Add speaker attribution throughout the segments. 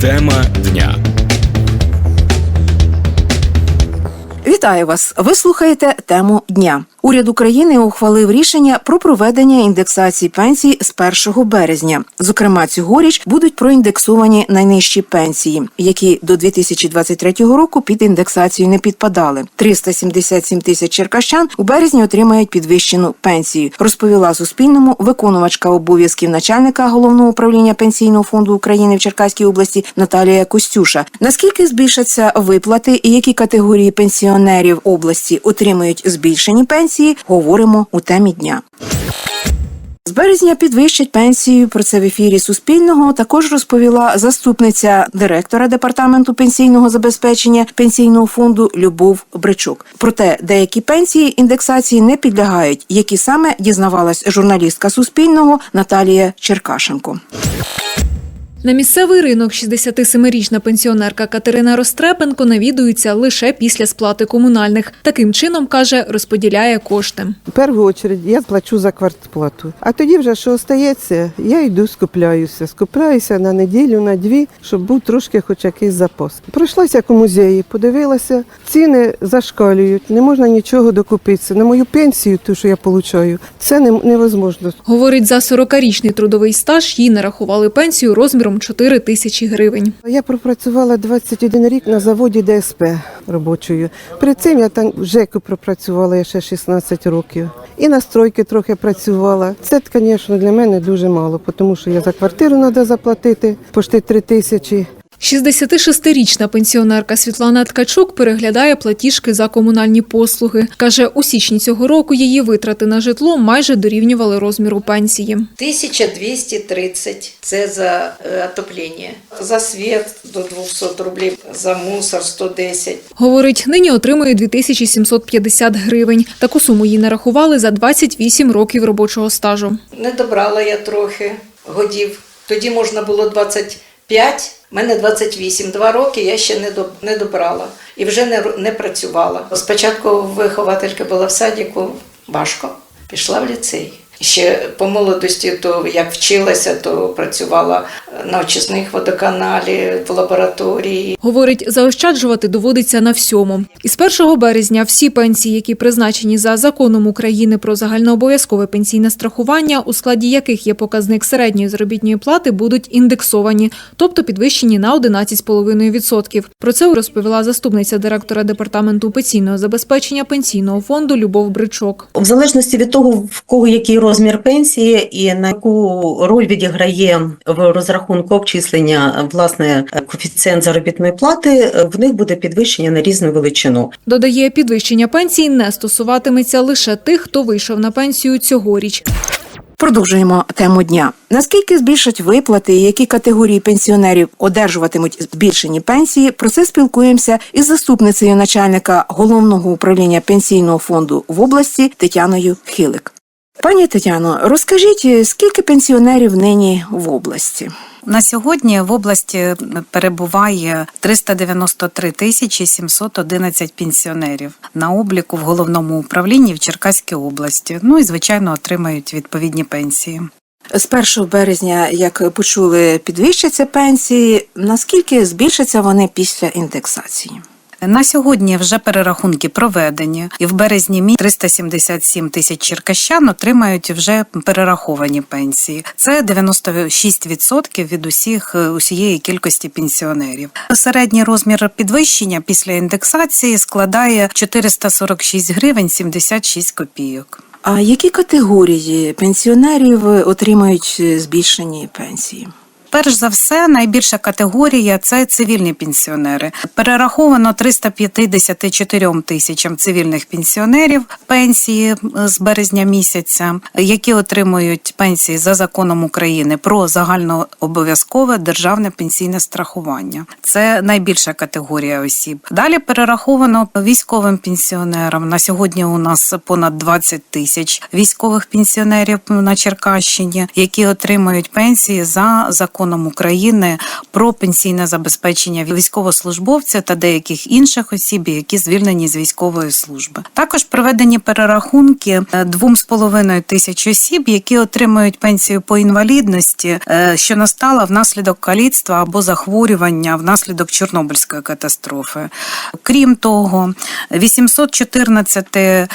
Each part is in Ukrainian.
Speaker 1: Тема дня.
Speaker 2: Вітаю вас! Ви слухаєте тему дня. Уряд України ухвалив рішення про проведення індексації пенсій з 1 березня. Зокрема, цьогоріч будуть проіндексовані найнижчі пенсії, які до 2023 року під індексацію не підпадали. 377 тисяч черкащан у березні отримають підвищену пенсію. Розповіла Суспільному виконувачка обов'язків начальника головного управління пенсійного фонду України в Черкаській області Наталія Костюша. Наскільки збільшаться виплати і які категорії пенсіонерів області отримують збільшені пенсії, говоримо у темі дня. З березня підвищать пенсію. Про це в ефірі Суспільного також розповіла заступниця директора департаменту пенсійного забезпечення пенсійного фонду Любов Бричук. Проте деякі пенсії індексації не підлягають, які саме дізнавалась журналістка Суспільного Наталія Черкашенко.
Speaker 3: На місцевий ринок 67-річна пенсіонерка Катерина Рострепенко навідується лише після сплати комунальних. Таким чином, каже, розподіляє кошти.
Speaker 4: В першу чергу я плачу за квартплату. А тоді вже що остається, я йду скупляюся. Скупляюся на неділю, на дві, щоб був трошки хоч якийсь запас. Пройшлася по музеї, подивилася, ціни зашкалюють, не можна нічого докупитися. На мою пенсію, ту, що я отримую, це не- невозможно.
Speaker 3: Говорить, за 40-річний трудовий стаж їй нарахували пенсію розміром 4 тисячі гривень.
Speaker 4: Я пропрацювала 21 рік на заводі ДСП робочою. При цим я там в ЖЕКу пропрацювала ще 16 років. І на стройки трохи працювала. Це, звісно, для мене дуже мало, тому що я за квартиру треба заплатити пошти 3 тисячі.
Speaker 3: 66-річна пенсіонерка Світлана Ткачук переглядає платіжки за комунальні послуги. Каже, у січні цього року її витрати на житло майже дорівнювали розміру пенсії.
Speaker 5: 1230 – це за е, отоплення. За світ до 200 рублів, за мусор 110.
Speaker 3: Говорить, нині отримує 2750 гривень. Таку суму їй нарахували за 28 років робочого стажу.
Speaker 5: Не добрала я трохи годів. Тоді можна було 25, в мене 28. Два роки я ще не, до, не добрала і вже не, не працювала. Спочатку вихователька була в садіку, важко, пішла в ліцей. Ще по молодості, то як вчилася, то працювала на очисних водоканалі, в лабораторії.
Speaker 3: Говорить, заощаджувати доводиться на всьому. Із 1 березня всі пенсії, які призначені за законом України про загальнообов'язкове пенсійне страхування, у складі яких є показник середньої заробітної плати, будуть індексовані, тобто підвищені на 11,5%. Про це розповіла заступниця директора департаменту пенсійного забезпечення пенсійного фонду Любов Бричок.
Speaker 6: В залежності від того, в кого який розмір пенсії і на яку роль відіграє в розрахунку обчислення власне коефіцієнт заробітної плати, в них буде підвищення на різну величину.
Speaker 3: Додає, підвищення пенсій не стосуватиметься лише тих, хто вийшов на пенсію цьогоріч.
Speaker 2: Продовжуємо тему дня. Наскільки збільшать виплати і які категорії пенсіонерів одержуватимуть збільшені пенсії? Про це спілкуємося із заступницею начальника головного управління пенсійного фонду в області Тетяною Хилик. Пані Тетяно, розкажіть, скільки пенсіонерів нині в області?
Speaker 7: На сьогодні в області перебуває 393 тисячі 711 пенсіонерів на обліку в головному управлінні в Черкаській області. Ну і звичайно отримають відповідні пенсії.
Speaker 2: З 1 березня, як почули, підвищаться пенсії. Наскільки збільшаться вони після індексації?
Speaker 7: На сьогодні вже перерахунки проведені, і в березні мі 377 тисяч черкащан отримають вже перераховані пенсії. Це 96% від усіх е, усієї кількості пенсіонерів. Середній розмір підвищення після індексації складає 446 гривень 76 копійок.
Speaker 2: А які категорії пенсіонерів отримають збільшені пенсії?
Speaker 7: Перш за все, найбільша категорія це цивільні пенсіонери. Перераховано 354 тисячам цивільних пенсіонерів пенсії з березня місяця, які отримують пенсії за законом України про загальнообов'язкове державне пенсійне страхування. Це найбільша категорія осіб. Далі перераховано військовим пенсіонерам. На сьогодні у нас понад 20 тисяч військових пенсіонерів на Черкащині, які отримують пенсії за законом законом України про пенсійне забезпечення військовослужбовця та деяких інших осіб, які звільнені з військової служби. Також проведені перерахунки е, 2,5 тисяч осіб, які отримують пенсію по інвалідності, е, що настала внаслідок каліцтва або захворювання внаслідок Чорнобильської катастрофи. Крім того, 814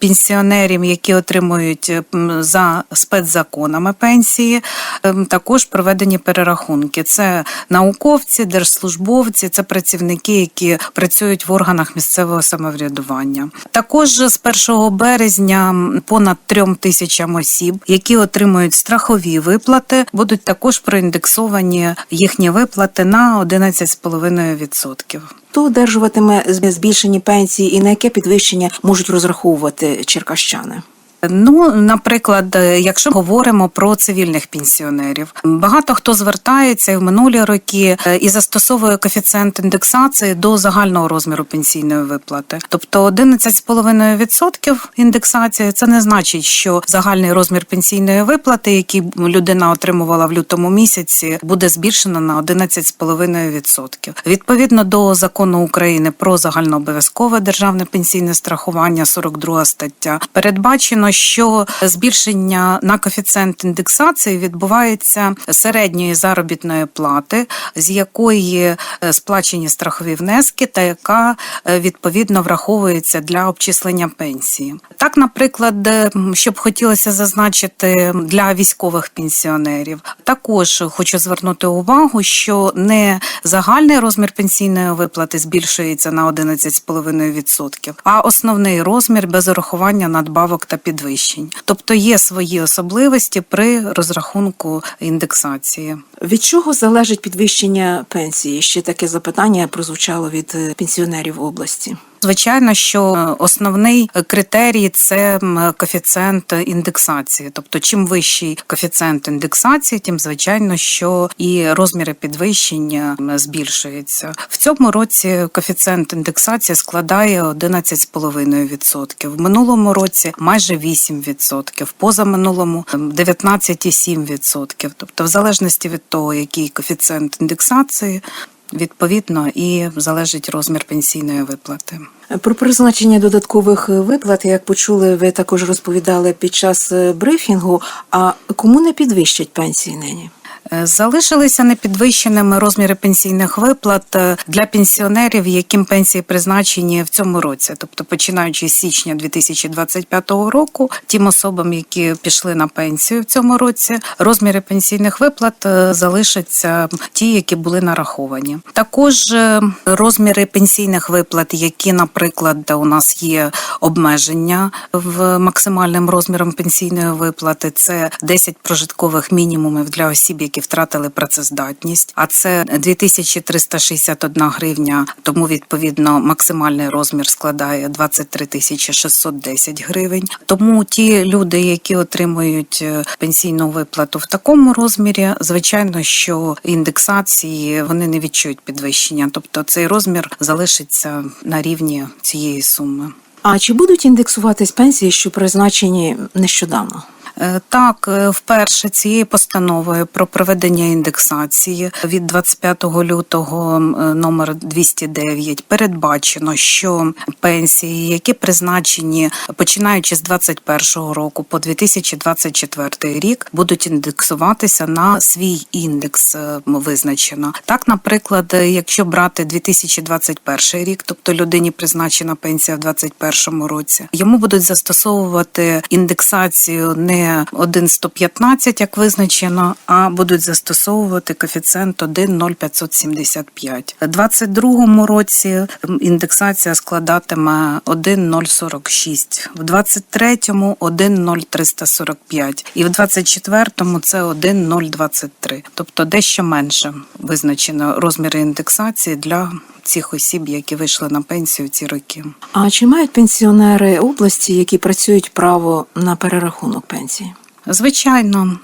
Speaker 7: пенсіонерів, які отримують за спецзаконами пенсії, ем, також проведені перерахунки. Це науковці, держслужбовці, це працівники, які працюють в органах місцевого самоврядування. Також з 1 березня понад трьом тисячам осіб, які отримують страхові виплати, будуть також проіндексовані їхні виплати на 11,5%.
Speaker 2: Хто одержуватиме збільшені пенсії і на яке підвищення можуть розраховувати черкащани?
Speaker 7: Ну, наприклад, е, якщо говоримо про цивільних пенсіонерів, багато хто звертається і в минулі роки е, і застосовує коефіцієнт індексації до загального розміру пенсійної виплати. Тобто 11,5% індексації це не значить, що загальний розмір пенсійної виплати, який людина отримувала в лютому місяці, буде збільшено на 11,5%. Відповідно до закону України про загальнообов'язкове державне пенсійне страхування, 42 стаття, передбачено, що збільшення на коефіцієнт індексації відбувається середньої заробітної плати, з якої е, сплачені страхові внески, та яка е, відповідно враховується для обчислення пенсії. Так, наприклад, е, м, що б хотілося зазначити для військових пенсіонерів, також хочу звернути увагу, що не загальний розмір пенсійної виплати збільшується на 11,5%, а основний розмір без урахування надбавок та підвищень. Тобто є свої особливості при розрахунку індексації.
Speaker 2: Від чого залежить підвищення пенсії? Ще таке запитання прозвучало від е, пенсіонерів області.
Speaker 7: Звичайно, що основний критерій це коефіцієнт індексації. Тобто, чим вищий коефіцієнт індексації, тим звичайно, що і розміри підвищення збільшуються. В цьому році коефіцієнт індексації складає 11,5%. В минулому році майже 8%, в позаминулому м, 19,7%. Тобто, в залежності від того, який коефіцієнт індексації. Відповідно, і залежить розмір пенсійної виплати.
Speaker 2: Про призначення додаткових виплат, як почули, ви також розповідали під час е, брифінгу. А кому не підвищать пенсії нині?
Speaker 7: Е, Залишилися непідвищеними розміри пенсійних виплат е, для пенсіонерів, яким пенсії призначені в цьому році, тобто починаючи з січня 2025 року, тим особам, які пішли на пенсію в цьому році, розміри пенсійних виплат е, залишаться ті, які були нараховані. Також розміри пенсійних виплат, які, наприклад, у нас є обмеження в максимальним розміром пенсійної виплати, це 10 прожиткових мінімумів для осіб, які втратили працездатність. А це 2361 гривня. Тому відповідно максимальний розмір складає 23 тисячі 610 гривень. Тому ті люди, які отримують е, пенсійну виплату в такому розмірі, звичайно, що індексації вони не відчують підвищення, тобто цей розмір залишиться на рівні цієї суми.
Speaker 2: А чи будуть індексуватись пенсії, що призначені нещодавно?
Speaker 7: Е, Так, е, вперше цією постановою про проведення індексації від 25 лютого е, номер 209 передбачено, що пенсії, які призначені починаючи з 2021 року по 2024 рік, будуть індексуватися на свій індекс визначено. Так, наприклад, якщо брати 2021 рік, тобто людині призначена пенсія в 2021 році, йому будуть застосовувати індексацію не 1,115, як визначено, а будуть застосовувати коефіцієнт 1,0575. У 2022 році індексація складатиме 1,046, в 2023 – 1,0345 і в 2024 це 1,023, тобто дещо менше визначено розміри індексації для цих осіб, які вийшли на пенсію ці роки.
Speaker 2: А чи мають пенсіонери області, які працюють право на перерахунок пенсії?
Speaker 7: Звичайно,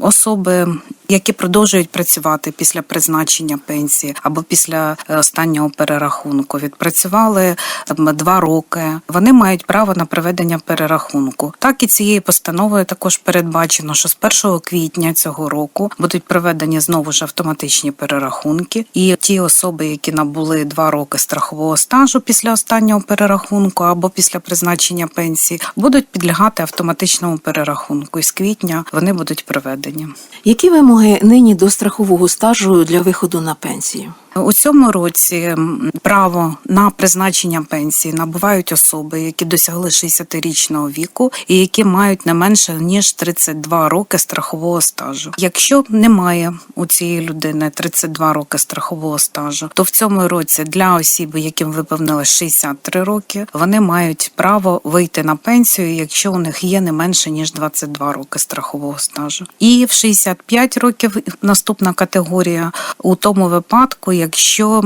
Speaker 7: особи, які продовжують працювати після призначення пенсії або після е, останнього перерахунку. Відпрацювали два роки. Вони мають право на проведення перерахунку. Так і цією постановою також передбачено, що з 1 квітня цього року будуть проведені знову ж автоматичні перерахунки, і ті особи, які набули два роки страхового стажу після останнього перерахунку або після призначення пенсії, будуть підлягати автоматичному перерахунку. І з квітня вони будуть проведені.
Speaker 2: Які вимоги нині до страхового стажу для виходу на пенсію?
Speaker 7: У цьому році право на призначення пенсії набувають особи, які досягли 60-річного віку і які мають не менше ніж 32 роки страхового стажу. Якщо немає у цієї людини 32 роки страхового стажу, то в цьому році для осіб, яким виповнилось 63 роки, вони мають право вийти на пенсію, якщо у них є не менше ніж 22 роки страхового стажу. І в 65 років наступна категорія у тому випадку, якщо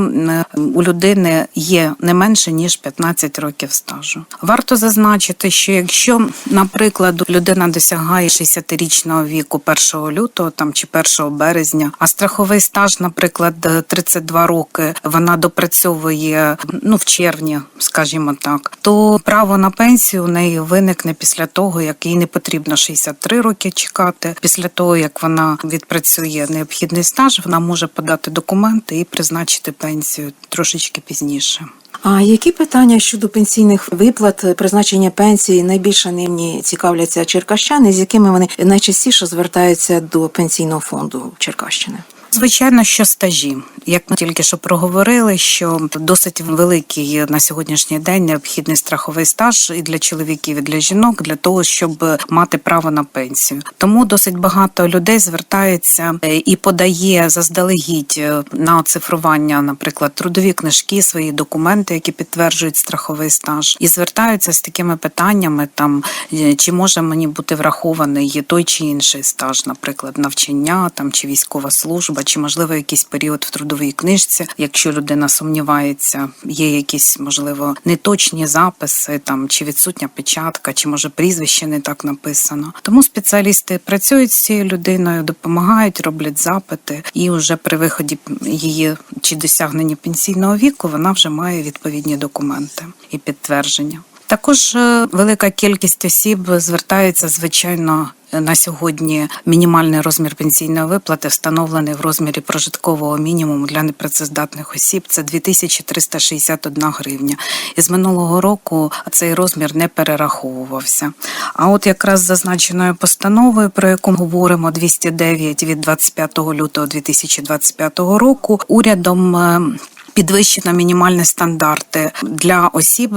Speaker 7: у людини є не менше ніж 15 років стажу. Варто зазначити, що якщо, наприклад, людина досягає 60-річного віку 1 лютого там чи 1 березня, а страховий стаж, наприклад, 32 роки, вона допрацьовує ну в червні, скажімо так, то право на пенсію у неї виникне після того, як їй не потрібно 63 роки чекати. Після того як вона відпрацює необхідний стаж, вона може подати документи і призначити пенсію трошечки пізніше.
Speaker 2: А які питання щодо пенсійних виплат, призначення пенсії найбільше нині цікавляться черкащани, з якими вони найчастіше звертаються до пенсійного фонду Черкащини?
Speaker 7: Звичайно, що стажі, як ми тільки що проговорили, що досить великий на сьогоднішній день необхідний страховий стаж і для чоловіків, і для жінок для того, щоб мати право на пенсію. Тому досить багато людей звертається і подає заздалегідь на оцифрування, наприклад, трудові книжки, свої документи, які підтверджують страховий стаж, і звертаються з такими питаннями: там чи може мені бути врахований той чи інший стаж, наприклад, навчання там чи військова служба, чи можливо якийсь період в трудовій книжці, якщо людина сумнівається, є якісь можливо неточні записи, там чи відсутня печатка, чи може прізвище не так написано. Тому спеціалісти працюють з цією людиною, допомагають, роблять запити, і вже при виході її чи досягненні пенсійного віку вона вже має відповідні документи і підтвердження. Також е, велика кількість осіб звертається, звичайно. На сьогодні мінімальний розмір пенсійної виплати встановлений в розмірі прожиткового мінімуму для непрацездатних осіб. Це 2361 гривня. І з минулого року цей розмір не перераховувався. А от якраз зазначеною постановою, про яку ми говоримо 209 від 25 лютого 2025 року, урядом. Підвищено мінімальні стандарти для осіб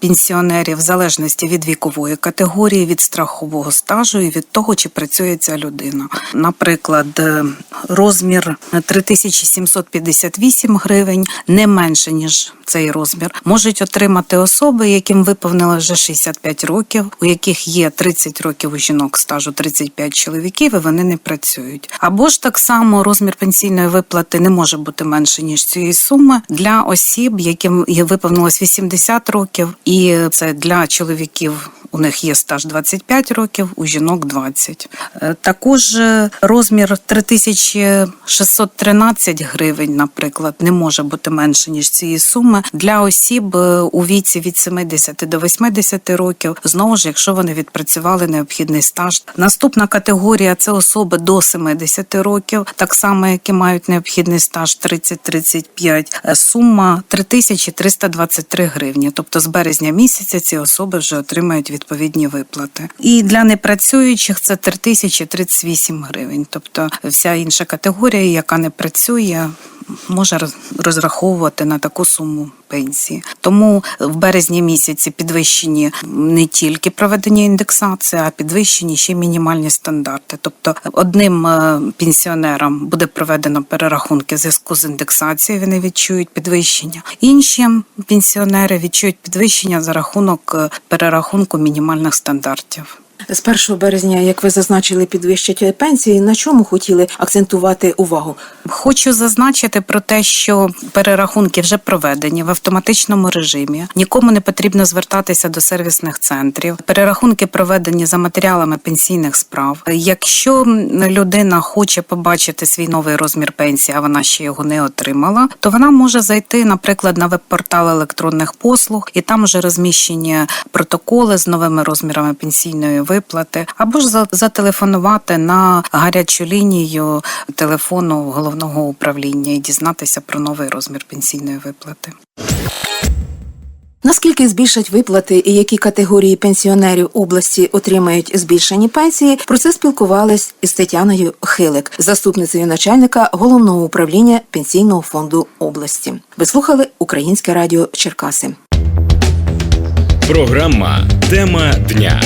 Speaker 7: пенсіонерів в залежності від вікової категорії, від страхового стажу і від того, чи працює ця людина. Наприклад, е, розмір 3758 гривень не менше ніж цей розмір можуть отримати особи, яким виповнило вже 65 років, у яких є 30 років у жінок стажу, 35 чоловіків, і вони не працюють. Або ж так само розмір пенсійної виплати не може бути менше ніж цієї суми для осіб, яким виповнилось 80 років, і це для чоловіків. У них є стаж 25 років, у жінок 20. Е, Також е, розмір 3613 гривень, наприклад, не може бути менше ніж цієї суми для осіб е, у віці від 70 до 80 років. Знову ж, якщо вони відпрацювали необхідний стаж. Наступна категорія це особи до 70 років, так само які мають необхідний стаж 30-35. Е, Сума 3323 гривні. Тобто з березня місяця ці особи вже отримають відповідні виплати. І для непрацюючих це 3038 гривень. Тобто вся інша категорія, яка не працює, може роз- розраховувати на таку суму пенсії. Тому в березні місяці підвищені не тільки проведення індексації, а підвищені ще мінімальні стандарти. Тобто одним е, пенсіонерам буде проведено перерахунки в зв'язку з індексацією, вони відчують підвищення. Інші пенсіонери відчують підвищення за рахунок е, перерахунку мінімальних стандартів.
Speaker 2: З 1 березня, як ви зазначили, підвищать пенсії. На чому хотіли акцентувати увагу?
Speaker 7: Хочу зазначити про те, що перерахунки вже проведені в автоматичному режимі. Нікому не потрібно звертатися до сервісних центрів. Перерахунки проведені за матеріалами пенсійних справ. Якщо людина хоче побачити свій новий розмір пенсії, а вона ще його не отримала, то вона може зайти, наприклад, на веб-портал електронних послуг, і там вже розміщені протоколи з новими розмірами пенсійної виплати, або ж за- зателефонувати на гарячу лінію телефону головного управління і дізнатися про новий розмір пенсійної виплати.
Speaker 2: Наскільки збільшать виплати і які категорії пенсіонерів області отримають збільшені пенсії? Про це спілкувались із Тетяною Хилик, заступницею начальника головного управління пенсійного фонду області. Ви слухали Українське радіо Черкаси.
Speaker 1: Програма Тема дня.